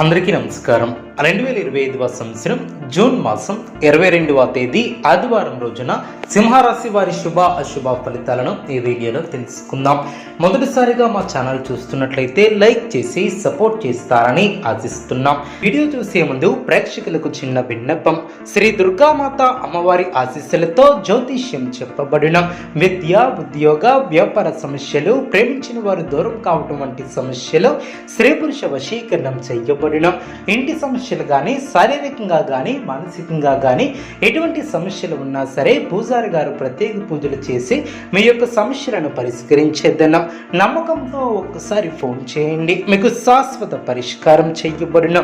అందరికీ నమస్కారం. రెండు వేల ఇరవై ఐదవ సంవత్సరం జూన్ మాసం ఇరవై రెండవ తేదీ ఆదివారం రోజున సింహరాశి వారి శుభ అశుభ ఫలితాలను ఈ వీడియోలో తెలుసుకుందాం. మొదటిసారిగా మా ఛానల్ చూస్తున్నట్లయితే లైక్ చేసి సపోర్ట్ చేస్తారని ఆశిస్తున్నాం. వీడియో చూసే ముందు ప్రేక్షకులకు చిన్న విన్నపం. శ్రీ దుర్గామాత అమ్మవారి ఆశీస్సులతో జ్యోతిష్యం చెప్పబడిన విద్య ఉద్యోగ వ్యాపార సమస్యలు ప్రేమించిన వారు దూరం కావటం వంటి సమస్యలు స్త్రీ పురుష వశీకరణం చేయబడిన ఇంటి సమస్య సమస్యలు కానీ శారీరకంగా కానీ మానసికంగా కానీ ఎటువంటి సమస్యలు ఉన్నా సరే పూజారి గారు ప్రత్యేక పూజలు చేసి మీ యొక్క సమస్యలను పరిష్కరించేద్దన్నాం నమ్మకంతో ఒక్కసారి ఫోన్ చేయండి. మీకు శాశ్వత పరిష్కారం చేయబడిన.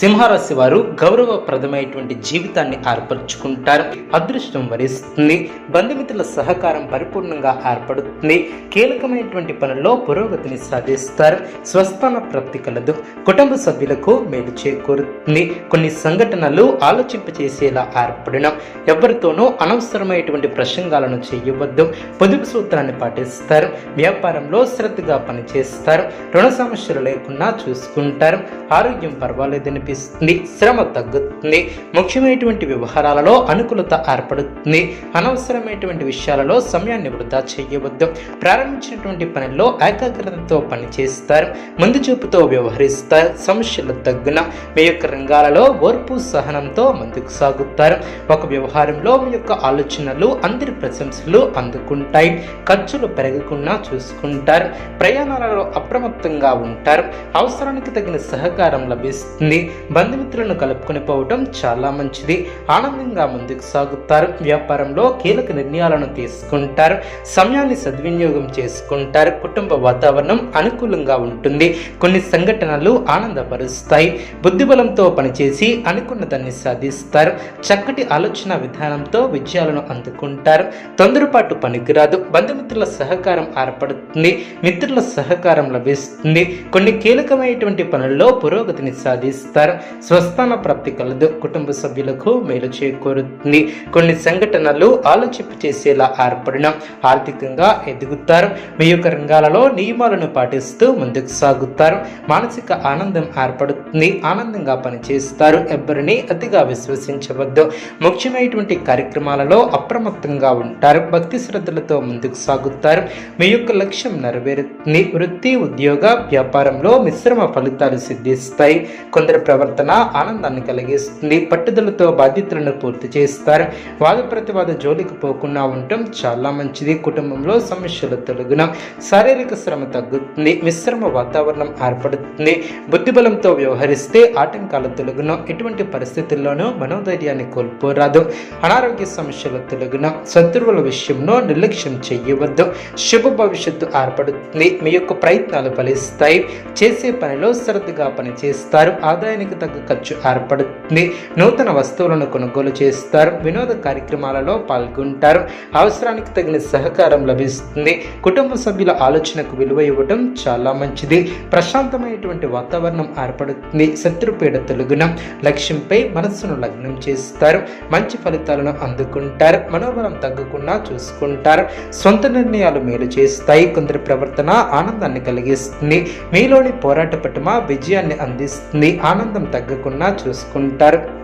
సింహరాశి వారు గౌరవప్రదమైనటువంటి జీవితాన్ని ఏర్పరచుకుంటారు. అదృష్టం వరిస్తుంది. బంధుమిత్రుల సహకారం పరిపూర్ణంగా ఏర్పడుతుంది. కీలకమైనటువంటి పనుల్లో పురోగతిని సాధిస్తారు. స్వస్థాన ప్రాప్తి కలదు. కుటుంబ సభ్యులకు మేలు చేకూరుతుంది. కొన్ని సంఘటనలు ఆలోచింపచేసేలా ఏర్పడిన. ఎవరితోనూ అనవసరమైనటువంటి ప్రసంగాలను చేయవద్దు. పొదుపు సూత్రాన్ని పాటిస్తారు. వ్యాపారంలో శ్రద్ధగా పనిచేస్తారు. రుణ సమస్యలు లేకుండా చూసుకుంటారు. ఆరోగ్యం పర్వాలేదనిపిస్తుంది శ్రమ తగ్గుతుంది. ముఖ్యమైనటువంటి వ్యవహారాలలో అనుకూలత ఏర్పడుతుంది. అనవసరమైనటువంటి విషయాలలో సమయాన్ని వృధా చేయవద్దు. ప్రారంభించినటువంటి పనుల్లో ఏకాగ్రతతో పనిచేస్తారు. ముందు చూపుతో వ్యవహరిస్తారు. సమస్యలు తగ్గున మీ యొక్క రంగాలలో ఓర్పు సహనంతో ముందుకు సాగుతారు. ఒక వ్యవహారంలో మీ యొక్క ఆలోచనలు అందరి ప్రశంసలు అందుకుంటాయి. ఖర్చులు పెరగకుండా చూసుకుంటారు. ప్రయాణాలలో అప్రమత్తంగా ఉంటారు. అవసరానికి తగిన సహకారం లభిస్తుంది. బంధుమిత్రులను కలుపుకొని పోవటం చాలా మంచిది. ఆనందంగా ముందుకు సాగుతారు. వ్యాపారంలో కీలక నిర్ణయాలను తీసుకుంటారు. సమయాన్ని సద్వినియోగం చేసుకుంటారు. కుటుంబ వాతావరణం అనుకూలంగా ఉంటుంది. కొన్ని సంఘటనలు ఆనందపరుస్తాయి. బుద్ధిబలంతో పనిచేసి అనుకున్నదాన్ని సాధిస్తారు. చక్కటి ఆలోచన విధానంతో విజయాలను అందుకుంటారు. తొందరపాటు పనికిరాదు. బంధుమిత్రుల సహకారం ఏర్పడుతుంది. మిత్రుల సహకారం లభిస్తుంది. కొన్ని కీలకమైనటువంటి పనుల్లో పురోగతిని సాధిస్తారు. స్వస్థాన ప్రాప్తి కలదు. కుటుంబ సభ్యులకు మేలు చేకూరుతుంది. కొన్ని సంఘటనలు ఆలోచింపు చేసేలా ఏర్పడిన ఆర్థికంగా ఎదుగుతారు. మీ యొక్క రంగాలలో నియమాలను పాటిస్తూ ముందుకు సాగుతారు. మానసిక ఆనందం ఏర్పడుతుంది. ఆనందంగా పనిచేస్తారు ఎవ్వరిని అతిగా విశ్వసించవద్దు. ముఖ్యమైనటువంటి కార్యక్రమాలలో అప్రమత్తంగా ఉంటారు. భక్తి శ్రద్ధలతో ముందుకు సాగుతారు. మీ యొక్క లక్ష్యం నెరవేరుతుంది. వృత్తి ఉద్యోగ వ్యాపారంలో మిశ్రమ ఫలితాలు సిద్ధిస్తాయి. కొందరి ప్రవర్తన ఆనందాన్ని కలిగిస్తుంది. పట్టుదలతో బాధ్యతలను పూర్తి చేస్తారు. వాద ప్రతివాద జోలికి పోకుండా ఉండటం చాలా మంచిది. కుటుంబంలో సమస్యలు తొలగిన శారీరక శ్రమ తగ్గుతుంది. మిశ్రమ వాతావరణం ఏర్పడుతుంది. బుద్ధిబలంతో వ్యవహరిస్తే ఆటంకాలు తొలగిన ఎటువంటి పరిస్థితుల్లోనూ మనోధైర్యాన్ని కోల్పోరాదు. అనారోగ్య సమస్యలు తొలగిన శత్రువుల విషయంలో నిర్లక్ష్యం చేయవద్దు. శుభ భవిష్యత్తు ఏర్పడుతుంది. మీ యొక్క ప్రయత్నాలు ఫలిస్తాయి. చేసే పనిలో శ్రద్ధగా పనిచేస్తారు. ఆదాయానికి తగ్గ ఖర్చు ఏర్పడుతుంది. నూతన వస్తువులను కొనుగోలు చేస్తారు. వినోద కార్యక్రమాలలో పాల్గొంటారు. అవసరానికి తగిన సహకారం లభిస్తుంది. కుటుంబ సభ్యుల ఆలోచనకు విలువ ఇవ్వడం చాలా మంచిది. ప్రశాంతమైనటువంటి వాతావరణం ఏర్పడుతుంది. శత్రుపీడ తొలగున లక్ష్యంపై మనస్సును లగ్నం చేస్తారు. మంచి ఫలితాలను అందుకుంటారు. మనోబలం తగ్గకుండా చూసుకుంటారు. సొంత నిర్ణయాలు మేలు చేస్తాయి. కొందరి ప్రవర్తన ఆనందాన్ని కలిగిస్తుంది. మీలోని పోరాట పట్టుమ విజయాన్ని అందిస్తుంది. ఆనందం తగ్గకుండా చూసుకుంటారు.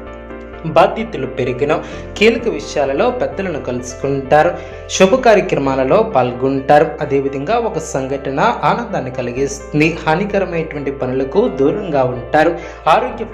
బాధ్యతలు పెరిగిన కీలక విషయాలలో పెద్దలను కలుసుకుంటారు. శుభ కార్యక్రమాలలో పాల్గొంటారు. అదేవిధంగా ఒక సంఘటన ఆనందాన్ని కలిగిస్తుంది. హానికరమైనటువంటి పనులకు దూరంగా ఉంటారు. ఆరోగ్య